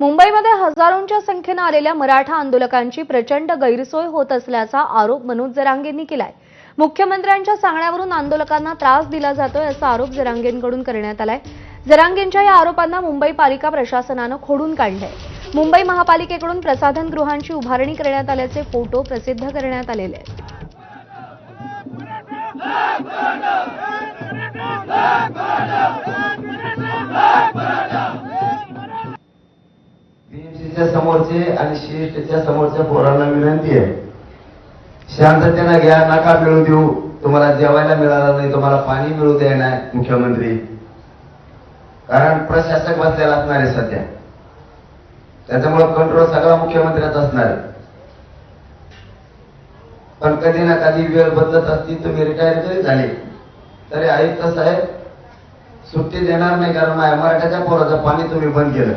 मुंबईमध्ये हजारोंच्या संख्येनं आलेल्या मराठा आंदोलकांची प्रचंड गैरसोय होत असल्याचा आरोप मनोज जरांगेंनी केलाय मुख्यमंत्र्यांच्या सांगण्यावरून आंदोलकांना त्रास दिला जातोय असा आरोप जरांगेंकडून करण्यात आलाय जरांगेंच्या या आरोपांना मुंबई पालिका प्रशासनानं खोडून काढलंय मुंबई महापालिकेकडून प्रसाधन गृहांची उभारणी करण्यात आल्याचे फोटो प्रसिद्ध करण्यात आलेले आहेत बीएमसीच्या समोरचे आणि सीएसटीच्या समोरच्या पोरांना विनंती आहे. शांततेनं घ्या नका मिळू देऊ. तुम्हाला जेवायला मिळालं नाही तुम्हाला पाणी मिळू द्या नाही. मुख्यमंत्री. कारण प्रशासक बसलेला असणार आहे सध्या. त्याच्यामुळे कंट्रोल सगळा मुख्यमंत्र्याचा असणार आहे. पण कधी ना कधी वेळ बदलत असती तुम्ही रिटायर जरी झाले तरी आयुक्त साहेब सुट्टी देणार नाही कारण माझ्या मराठ्याच्या पोराचं पाणी तुम्ही बंद केलं.